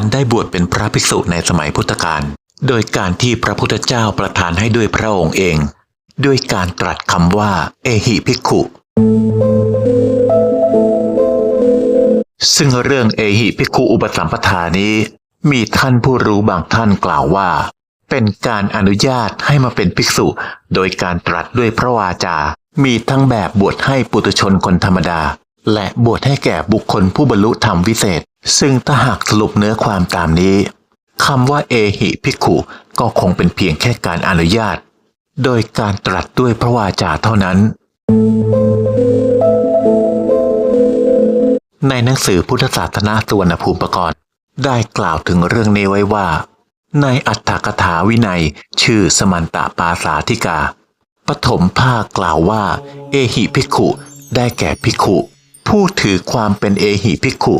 ันได้บวชเป็นพระภิกษุในสมัยพุทธกาล โดยการที่พระพุทธเจ้าประทานให้ด้วยพระองค์เอง ด้วยการตรัสคำว่า เอหิภิกขุ ซึ่งเรื่องเอหิภิกขุอุปสัมปทานี้ มีท่านผู้รู้บางท่านกล่าวว่า เป็นการอนุญาตให้มาเป็นภิกษุ โดยการตรัสด้วยพระวาจา มีทั้งแบบบวชให้ปุถุชนคนธรรมดา และบวชให้แก่บุคคลผู้บรรลุธรรมวิเศษ ซึ่งถ้าหากสรุปเนื้อความตามนี้คำว่าเอหิภิกขุก็คงเป็นเพียงแค่การอนุญาต โดยการตรัสด้วยพระวาจาเท่านั้น ในหนังสือพุทธศาสนาสุวรรณภูมิประกรณ์ได้กล่าวถึงเรื่องนี้ไว้ว่า ในอัตถกถาวินัยชื่อสมันตะปาสาธิกาปฐมภาคกล่าวว่า เอหิภิกขุได้แก่ภิกขุ ผู้ถือความเป็นเอหิภิกขุ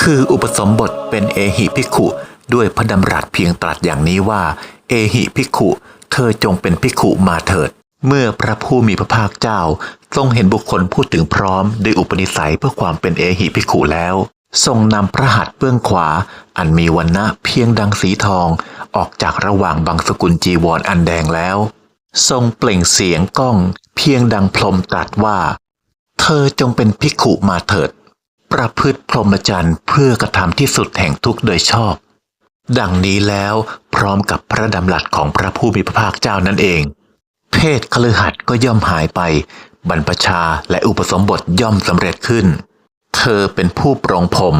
คืออุปสมบทเป็นเอหิภิกขุ ด้วยพระดำรัสเพียงตรัสอย่างนี้ว่า เอหิภิกขุ เธอจงเป็นภิกขุมาเถิด เมื่อพระผู้มีพระภาคเจ้า ทรงเห็นบุคคลพูดถึงพร้อมด้วยอุปนิสัยเพื่อความเป็นเอหิภิกขุแล้ว ทรงนำพระหัตถ์เบื้องขวา อันมีวันณะเพียงดังสีทอง ออกจากระหว่างบางสกุลจีวรออันแดงแล้ว ทรงเปล่งเสียงก้องเพียงดังพรหมตรัสว่า เธอจงเป็นภิกขุมาเถิด ประพฤติพรหมจรรย์เพื่อกระทำที่สุดแห่งทุกโดยชอบ ดังนี้แล้วพร้อมกับพระดำรัสของพระผู้มีพระภาคเจ้านั่นเอง เพศคฤหัสถ์ก็ย่อมหายไป บรรพชาและอุปสมบทย่อมสำเร็จขึ้น เธอเป็นผู้ปรงผม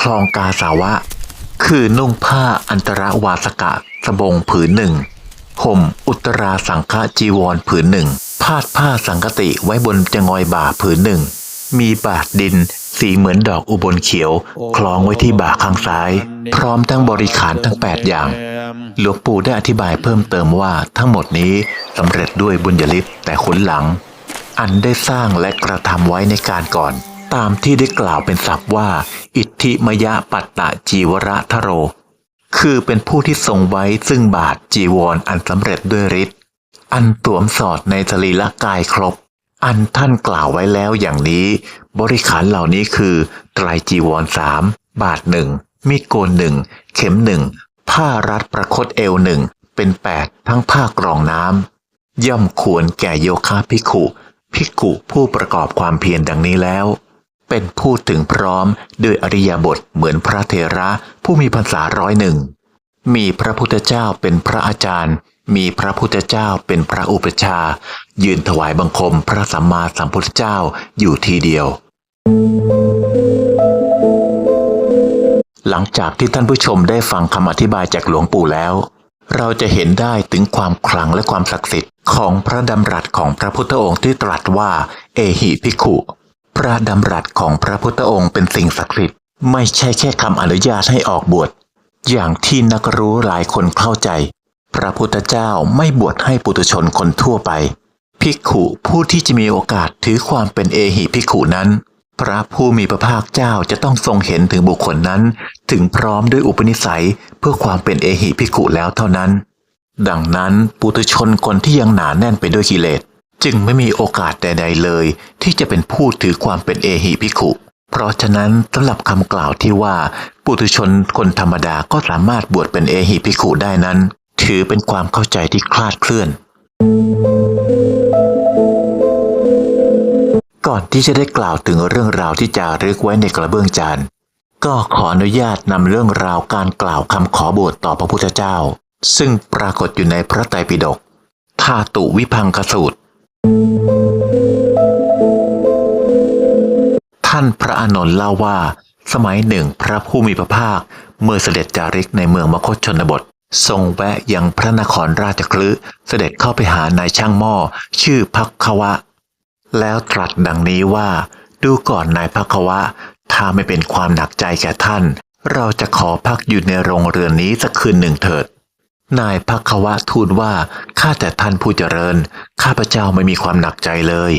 คลองกาสาวะ คือนุ่งผ้าอันตรวาสกะสบงผืนหนึ่งห่มอุตราสังฆจีวรผืนหนึ่ง พาดผ้าสังกติไว้บนจงอยบ่าผืนหนึ่ง มีบาทดิน สีเหมือนดอกอุบลเขียว คล้องไว้ที่บ่าข้างซ้าย พร้อมทั้งบริขารทั้ง 8 อย่าง หลวงปู่ได้อธิบายเพิ่มเติมว่าทั้งหมดนี้สำเร็จด้วยบุญญาลิศแต่ขุนหลัง อันได้สร้างและกระทำไว้ในการก่อน ตามที่ได้กล่าวเป็นศัพท์ว่า อิทธิมยะปัตตะจีวระทโร คือเป็นผู้ที่ทรงไว้ซึ่งบาทจีวรออันสำเร็จด้วยฤทธิ์ อันสวมสอดในสรีละกายครบ อันท่านกล่าวไว้แล้วอย่างนี้ บริขารเหล่านี้คือ ไตรจีวรสามบาทหนึ่งมีดโกนหนึ่งเข็มหนึ่งผ้ารัดประคตเอวหนึ่งเป็นแปดทั้งผ้ากรองน้ำย่อมควรแก่โยคะภิกขุภิกุผู้ประกอบความเพียรดังนี้แล้ว เป็นผู้ถึงพร้อมด้วยอริยบทเหมือนพระเทระผู้มีพรรษาร้อยหนึ่งมีพระพุทธเจ้าเป็นพระอาจารย์ มีพระพุทธเจ้าเป็นพระอุปชฌาย์ยืนถวายบังคมพระสัมมาสัมพุทธเจ้าอยู่ทีเดียว หลังจากที่ท่านผู้ชมได้ฟังคำอธิบายจากหลวงปู่แล้ว เราจะเห็นได้ถึงความขลังและความศักดิ์สิทธิ์ของพระดำรัสของพระพุทธองค์ที่ตรัสว่า เอหิภิกขุ พระดำรัสของพระพุทธองค์เป็นสิ่งศักดิ์สิทธิ์ไม่ใช่แค่คำอนุญาตให้ออกบวชอย่างที่นักรู้หลายคนเข้าใจ พระพุทธเจ้าไม่บวชให้ปุถุชนคนทั่วไป ภิกขุผู้ที่จะมีโอกาสถือความเป็นเอหิภิกขุนั้น พระผู้มีพระภาคเจ้าจะต้องทรงเห็นถึงบุคคลนั้น ถึงพร้อมด้วยอุปนิสัยเพื่อความเป็นเอหิภิกขุแล้วเท่านั้น ดังนั้นปุถุชนคนที่ยังหนาแน่นไปด้วยกิเลสจึงไม่มีโอกาสใด ๆเลย ที่จะเป็นผู้ถือความเป็นเอหิภิกขุ เพราะฉะนั้นสำหรับคำกล่าวที่ว่า ปุถุชนคนธรรมดาก็สามารถบวชเป็นเอหิภิกขุได้นั้น ถือเป็นความเข้าใจที่คลาดเคลื่อน ก่อนที่จะได้กล่าวถึงเรื่องราวที่จารึกไว้ในกระเบื้องจานก็ขออนุญาตนำเรื่องราวการกล่าวคำขอบวชต่อพระพุทธเจ้า ซึ่งปรากฏอยู่ในพระไตรปิฎกธาตุวิพังคสูตร ท่านพระอานนท์เล่าว่า สมัยหนึ่งพระผู้มีพระภาค เมื่อเสด็จจาริกในเมืองมคตชนบท ทรงแวะยังพระนครราชคลึเสด็จเข้าไปหานายช่างหม้อชื่อพักควะ แล้วตรัสดังนี้ว่า ดูก่อนนายพักวะ ถ้าไม่เป็นความหนักใจแก่ท่าน เราจะขอพักอยู่ในโรงเรือนนี้สักคืนหนึ่งเถิด นายพักวะทูลว่าข้าแต่ท่านผู้เจริญ ข้าพเจ้าไม่มีความหนักใจเลย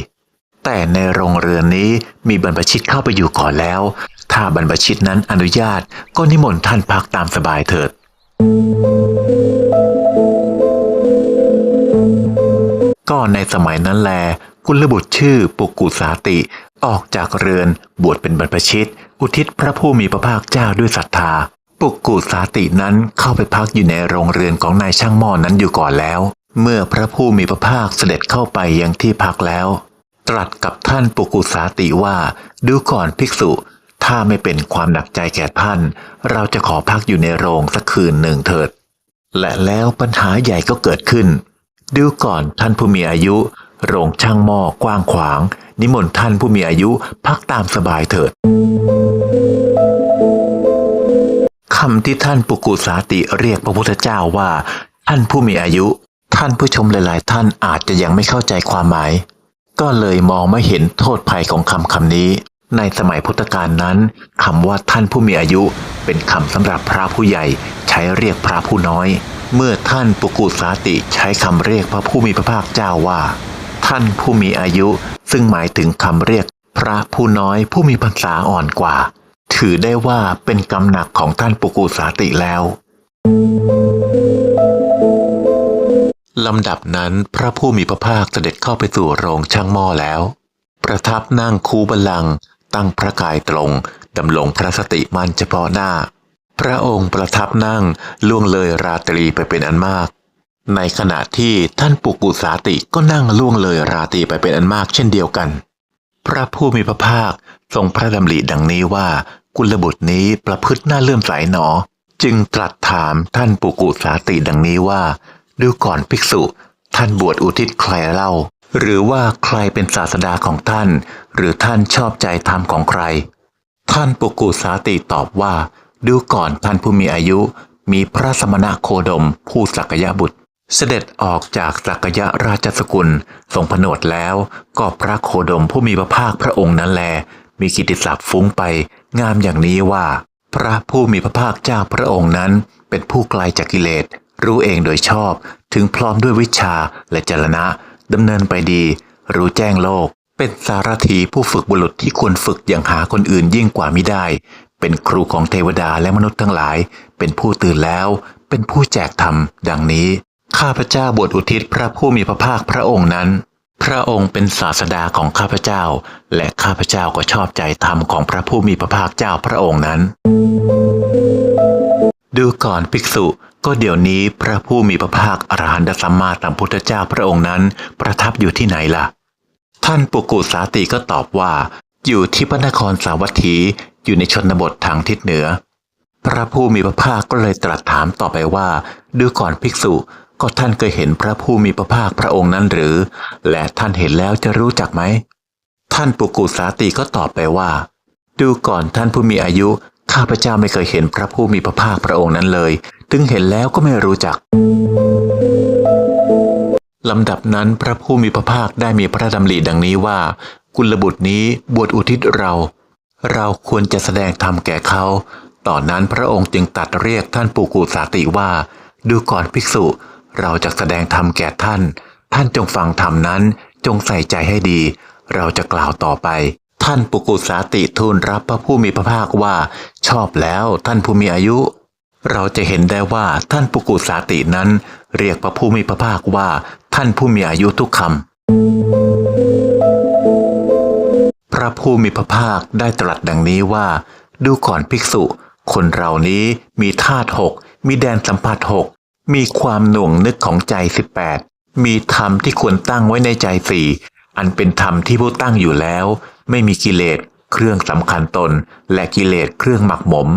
แต่ในโรงเรือนนี้มีบรรพชิตเข้าไปอยู่ก่อนแล้ว ถ้าบรรพชิตนั้นอนุญาตก็นิมนต์ท่านพักตามสบายเถิด ก็ในสมัยนั้นแล กุลบุตรชื่อปุกุสาติ ออกจากเรือนบวชเป็นบรรพชิต อุทิศพระผู้มีพระภาคเจ้าด้วยศรัทธา ปุกกุสาตินั้นเข้าไปพักอยู่ในโรงเรือนของนายช่างหม้อนั้นอยู่ก่อนแล้ว เมื่อพระผู้มีพระภาคเสด็จเข้าไปยังที่พักแล้ว ตรัสกับท่านปุกุสาติว่าดูก่อนภิกษุ ถ้าไม่เป็นความหนักใจแก่ท่าน เราจะขอพักอยู่ในโรงสักคืนหนึ่งเถิด และแล้วปัญหาใหญ่ก็เกิดขึ้น ดูก่อนท่านผู้มีอายุ โรงช่างหม้อกว้างขวาง นิมนต์ท่านผู้มีอายุพักตามสบายเถิดคำที่ท่านปุกุสาติเรียกพระพุทธเจ้าว่า ท่านผู้มีอายุ ท่านผู้ชมหลาย ๆ ท่านอาจจะยังไม่เข้าใจความหมาย ก็เลยมองไม่เห็นโทษภัยของคำคำนี้ ในสมัยพุทธกาลนั้นคำว่าท่านผู้มีอายุ เป็นคำสำหรับพระผู้ใหญ่ใช้เรียกพระผู้น้อย เมื่อท่านปุกุสาติใช้คำเรียกพระผู้มีพระภาคเจ้าว่า ท่านผู้มีอายุ ซึ่งหมายถึงคำเรียก พระผู้น้อยผู้มีภาษาอ่อนกว่า ถือได้ว่าเป็นกำหนักของท่านปุกุสาติแล้วลำดับนั้นพระผู้มีพระภาคเสด็จเข้าไปสู่โรงช่างหม้อแล้ว ประทับนั่งคูบัลลังก์ ตั้งพระกายตรงดำรงพระสติมั่นเฉพาะหน้า พระองค์ประทับนั่งล่วงเลยราตรีไปเป็นอันมาก ในขณะที่ท่านปุกุสาติก็นั่งล่วงเลยราตรีไปเป็นอันมากเช่นเดียวกัน พระผู้มีพระภาคทรงพระดำริดังนี้ว่ากุลบุตรนี้ประพฤติน่าเลื่อมใสหนอ จึงตรัสถามท่านปุกุสาติดังนี้ว่า ดูก่อนภิกษุ ท่านบวชอุทิศใครเล่า หรือว่าใครเป็นศาสดาของท่าน หรือท่านชอบใจธรรมของใคร ท่านปุกุสาติตอบว่า ดูก่อนท่านผู้มีอายุ มีพระสมณะโคดม ผู้สักยะบุตร เสด็จออกจากสักยะราชสกุลทรงผนวดแล้ว ก็พระโคดมผู้มีพระภาคพระองค์นั้นแล มีกิตติศัพท์ฟุ้งไป งามอย่างนี้ว่า พระผู้มีพระภาคเจ้าพระองค์นั้น เป็นผู้ไกลจากกิเลสรู้เองโดยชอบถึงพร้อมด้วยวิชาและจรณะ ดำเนินไปดี รู้แจ้งโลก เป็นสารถีผู้ฝึกบุรุษที่ควรฝึกอย่างหาคนอื่นยิ่งกว่ามิได้ เป็นครูของเทวดาและมนุษย์ทั้งหลาย เป็นผู้ตื่นแล้ว เป็นผู้แจกธรรม ดังนี้ ข้าพเจ้าบวชอุทิศพระผู้มีพระภาคพระองค์นั้น พระองค์เป็นศาสดาของข้าพเจ้า และข้าพเจ้าก็ชอบใจธรรมของพระผู้มีพระภาคเจ้าพระองค์นั้นดูก่อนภิกษุ ก็เดี๋ยวนี้พระผู้มีพระภาคอรหันตสัมมาสัมพุทธเจ้าพระองค์นั้น ประทับอยู่ที่ไหนล่ะ ท่านปุกุสาติก็ตอบว่า อยู่ที่พระนครสาวัตถีอยู่ในชนบททางทิศเหนือ พระผู้มีพระภาคก็เลยตรัสถามต่อไปว่า ดูก่อนภิกษุก็ท่านเคยเห็นพระผู้มีพระภาคพระองค์นั้นหรือ และท่านเห็นแล้วจะรู้จักไหม ท่านปุกุสาติก็ตอบไปว่า ดูก่อนท่านผู้มีอายุข้าพเจ้าไม่เคยเห็นพระผู้มีพระภาคพระองค์นั้นเลย ถึงเห็นแล้วก็ไม่รู้จักลำดับนั้นพระผู้มีพระภาคได้มีพระดำริดังนี้ว่า กุลบุตรนี้บวชอุทิศเรา เราควรจะแสดงธรรมแก่เขาต่อนนั้นพระองค์จึงตัดเรียกท่านปุกุสาติว่า ดูก่อนภิกษุ เราจะแสดงธรรมแก่ท่าน ท่านจงฟังธรรมนั้นจงใส่ใจให้ดี เราจะกล่าวต่อไป ท่านปุกุสาติทูลรับพระผู้มีพระภาคว่า ชอบแล้วท่านผู้มีอายุ เราจะเห็นได้ว่าท่านปุกุสาตินั้น เรียกพระผู้มีพระภาคว่าท่านผู้มีอายุทุกคำ พระผู้มีพระภาคได้ตรัสดังนี้ว่า ดูก่อนภิกษุ คนเรานี้มีธาตุหก มีแดนสัมผัสหก มีความหน่วงนึกของใจสิบแปด มีธรรมที่ควรตั้งไว้ในใจสี่อันเป็นธรรมที่ผู้ตั้งอยู่แล้ว ไม่มีกิเลสเครื่องสำคัญตน และกิเลสเครื่องหมักหมม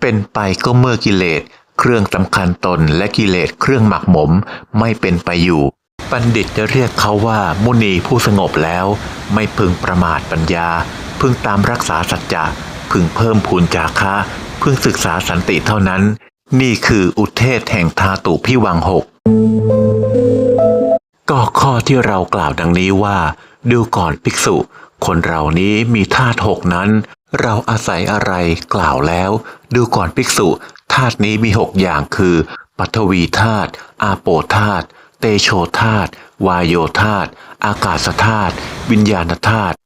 เป็นไปก็เมื่อกิเลส เครื่องสำคัญตนและกิเลสเครื่องหมักหมมไม่เป็นไปอยู่ บัณฑิตจะเรียกเขาว่ามุนีผู้สงบแล้ว ไม่พึงประมาทปัญญา พึงตามรักษาสัจจะพึงเพิ่มพูนจาคะพึงศึกษาสันติเท่านั้น นี่คืออุเทศแห่งทาตุพิวังหกก็ข้อที่เรากล่าวดังนี้ว่า ดูก่อนภิกษุ คนเรานี้มีธาตุหกนั้น เราอาศัยอะไรกล่าวแล้ว ดูก่อนภิกษุธาตุนี้มีหกอย่างคือ ปัทวีธาตุอาโปธาตุเตโชธาตุวายโยธาตุอากาศธาตุวิญญาณธาตุ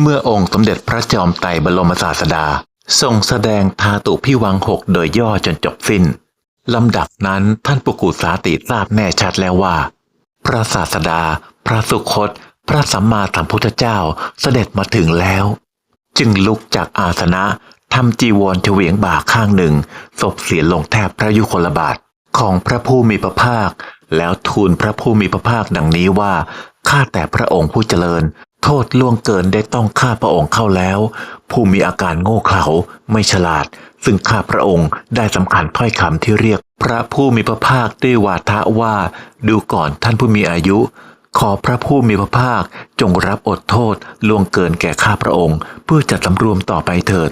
เมื่อองค์สมเด็จพระจอมไตรบรมศาสดา ทรงแสดงทาตุพิวังหกโดยย่อจนจบสิ้น ลำดับนั้นท่านปุกุสาติทราบแน่ชัดแล้วว่า พระศาสดา พระสุคต พระสัมมาสัมพุทธเจ้าเสด็จมาถึงแล้ว จึงลุกจากอาสนะทำจีวรเฉวียงบ่าข้างหนึ่งศพเสียลงแทบพระยุคลบาทของพระผู้มีพระภาค แล้วทูลพระผู้มีพระภาคดังนี้ว่าข้าแต่พระองค์ผู้เจริญ โทษล่วงเกินได้ต้องฆ่าพระองค์เข้าแล้ว ผู้มีอาการโง่เขลาไม่ฉลาด ซึ่งข้าพระองค์ได้สำคัญถ้อยคำที่เรียก พระผู้มีพระภาคด้วยวาทะว่า ดูก่อนท่านผู้มีอายุ ขอพระผู้มีพระภาคจงรับอดโทษล่วงเกินแก่ข้าพระองค์ เพื่อจะสำรวมต่อไปเถิด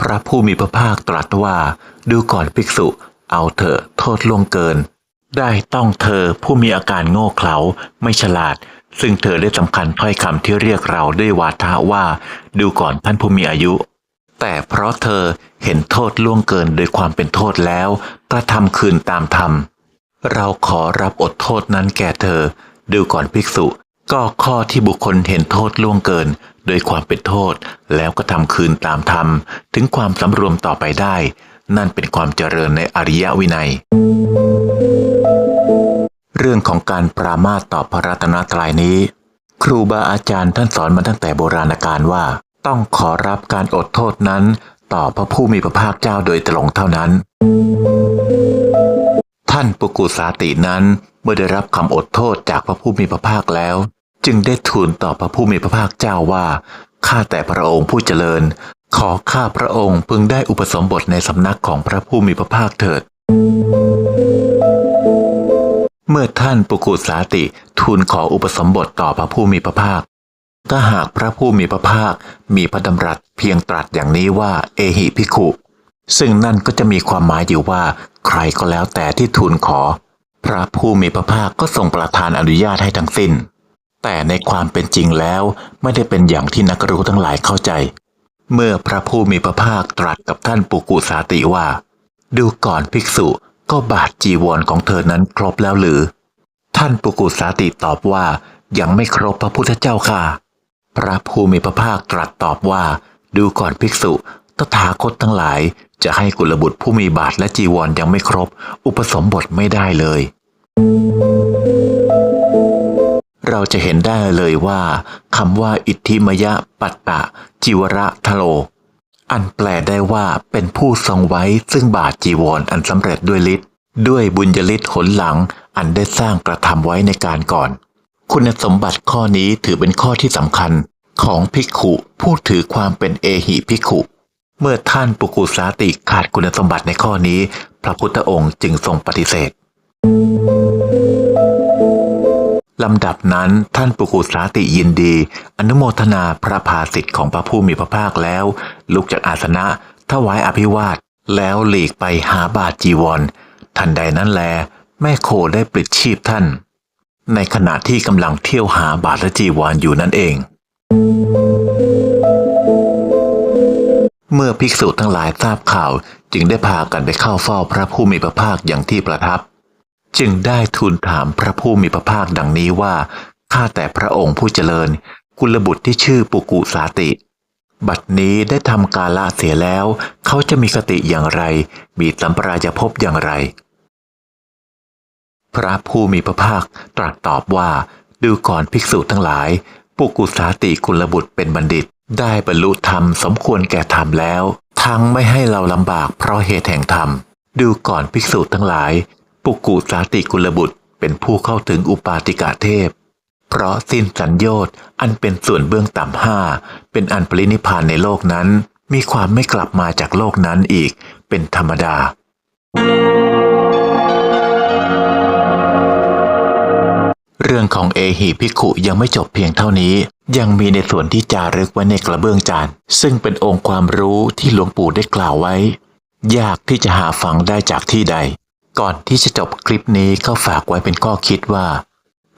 พระผู้มีพระภาคตรัสว่า ดูก่อนภิกษุ เอาเถอะโทษล่วงเกิน ได้ต้องเธอผู้มีอาการโง่เขลาไม่ฉลาด ซึ่งเธอได้สำคัญถ้อยคำที่เรียกเราด้วยวาทะว่า ดูก่อนท่านผู้มีอายุ แต่เพราะเธอเห็นโทษล่วงเกินโดยความเป็นโทษแล้ว กระทำคืนตามธรรม เราขอรับอดโทษนั้นแก่เธอ ดูก่อนภิกษุ ก็ข้อที่บุคคลเห็นโทษล่วงเกิน โดยความเป็นโทษ แล้วก็ทำคืนตามธรรม ถึงความสำรวมต่อไปได้ นั่นเป็นความเจริญในอริยวินัย รื่องของการปรามาสต่อพระรัตนตรัยนี้ ครูบาอาจารย์ท่านสอนมาตั้งแต่โบราณกาลว่า ต้องขอรับการอดโทษนั้น ต่อพระผู้มีพระภาคเจ้าโดยตรงเท่านั้น ท่านปุกุสาตินั้นเมื่อได้รับคำอดโทษจากพระผู้มีพระภาคแล้ว จึงได้ทูลต่อพระผู้มีพระภาคเจ้าว่าข้าแต่พระองค์ผู้เจริญ ขอข้าพระองค์พึงได้อุปสมบทในสำนักของพระผู้มีพระภาคเถิด เมื่อท่านปุกุสาติทูลขออุปสมบทต่อพระผู้มีพระภาค ถ้าหากพระผู้มีพระภาคมีพระดำรัสเพียงตรัสอย่างนี้ว่าเอหิพิขุซึ่งนั่นก็จะมีความหมายอยู่ว่า ใครก็แล้วแต่ที่ทูลขอ พระผู้มีพระภาคก็ทรงประทานอนุญาตให้ทั้งสิ้น แต่ในความเป็นจริงแล้วไม่ได้เป็นอย่างที่นักรู้ทั้งหลายเข้าใจ เมื่อพระผู้มีพระภาคตรัสกับท่านปุกุสาติว่า ดูก่อนภิกษุ ก็บาทจีวรของเธอนั้นครบแล้วหรือ ท่านปุกุสาติตอบว่ายังไม่ครบพระพุทธเจ้าค่ะ พระผู้มีพระภาคตรัสตอบว่า ดูก่อนภิกษุ ตถาคตทั้งหลาย จะให้กุลบุตรผู้มีบาทและจีวรยังไม่ครบ อุปสมบทไม่ได้เลย เราจะเห็นได้เลยว่าคำว่าอิทธิมยะปัตตะจิวระทะโล อันแปลได้ว่าเป็นผู้ทรงไว้ซึ่งบาทจีวรอันสำเร็จด้วยฤทธิ์ด้วยบุญฤทธิ์หนหลังอันได้สร้างกระทำไว้ในการก่อน คุณสมบัติข้อนี้ถือเป็นข้อที่สำคัญของภิกขุผู้ถือความเป็นเอหิภิกขุเมื่อท่านปุกุสาติขาดคุณสมบัติในข้อนี้ พระพุทธองค์จึงทรงปฏิเสธลำดับนั้นท่านปุกุสาติยินดี อนุโมทนาพระภาสิทธิ์ของพระผู้มีพระภาคแล้ว ลุกจากอาสนะถวายอภิวาท แล้วหลีกไปหาบาทจีวร ทันใดนั้นแล แม่โคได้ปลิดชีพท่าน ในขณะที่กำลังเที่ยวหาบาทและจีวรออยู่นั่นเอง เมื่อภิกษุทั้งหลายทราบข่าวจึงได้พากันไปเข้าเฝ้าพระผู้มีพระภาคอย่างที่ประทับ จึงได้ทูลถามพระผู้มีพระภาคดังนี้ว่าข้าแต่พระองค์ผู้เจริญ กุลบุตรที่ชื่อปุกุสาติ บัดนี้ได้ทำกาละเสียแล้ว เขาจะมีคติอย่างไร มีสัมปรายภพอย่างไร พระผู้มีพระภาคตรัสตอบว่า ดูก่อนภิกษุทั้งหลาย ปุกุสาติกุลบุตรเป็นบัณฑิต ได้บรรลุธรรมสมควรแก่ธรรมแล้ว ทั้งไม่ให้เราลำบากเพราะเหตุแห่งธรรม ดูก่อนภิกษุทั้งหลาย ปุกุสาติกุลบุตรเป็นผู้เข้าถึงอุปาติกาเทพ เพราะสิ้นสัญญอดอันเป็นส่วนเบื้องต่ำห้าเป็นอันปรินิพานในโลกนั้น มีความไม่กลับมาจากโลกนั้นอีกเป็นธรรมดา เรื่องของเอหิภิกขุยังไม่จบเพียงเท่านี้ ยังมีในส่วนที่จารึกไว้ในกระเบื้องจานซึ่งเป็นองค์ความรู้ที่หลวงปู่ได้กล่าวไว้ ยากที่จะหาฟังได้จากที่ใด ก่อนที่จะจบคลิปนี้ก็ฝากไว้เป็นข้อคิดว่า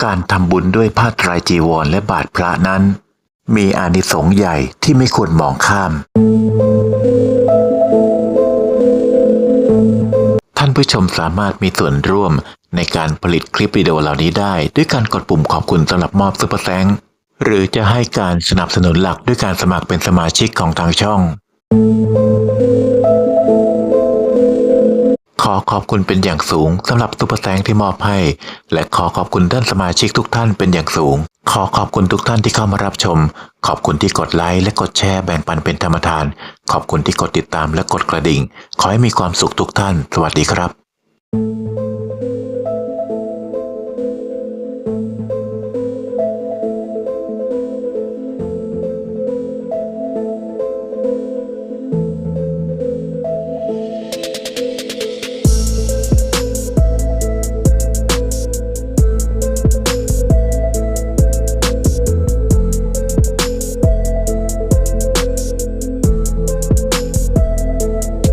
การทำบุญด้วยผ้าไตรจีวรและบาทพระนั้น มีอานิสงส์ใหญ่ที่ไม่ควรมองข้าม ท่านผู้ชมสามารถมีส่วนร่วมในการผลิตคลิปวิดีโอเหล่านี้ได้ด้วยการกดปุ่มขอบคุณสำหรับมอบซุปเปอร์แซงหรือจะให้การสนับสนุนหลักด้วยการสมัครเป็นสมาชิกของทางช่อง ขอขอบคุณเป็นอย่างสูงสำหรับซุปเปอร์แสงที่มอบให้ และขอขอบคุณท่านสมาชิกทุกท่านเป็นอย่างสูง ขอขอบคุณทุกท่านที่เข้ามารับชม ขอบคุณที่กดไลค์และกดแชร์แบ่งปันเป็นธรรมทาน ขอบคุณที่กดติดตามและกดกระดิ่ง ขอให้มีความสุขทุกท่าน สวัสดีครับ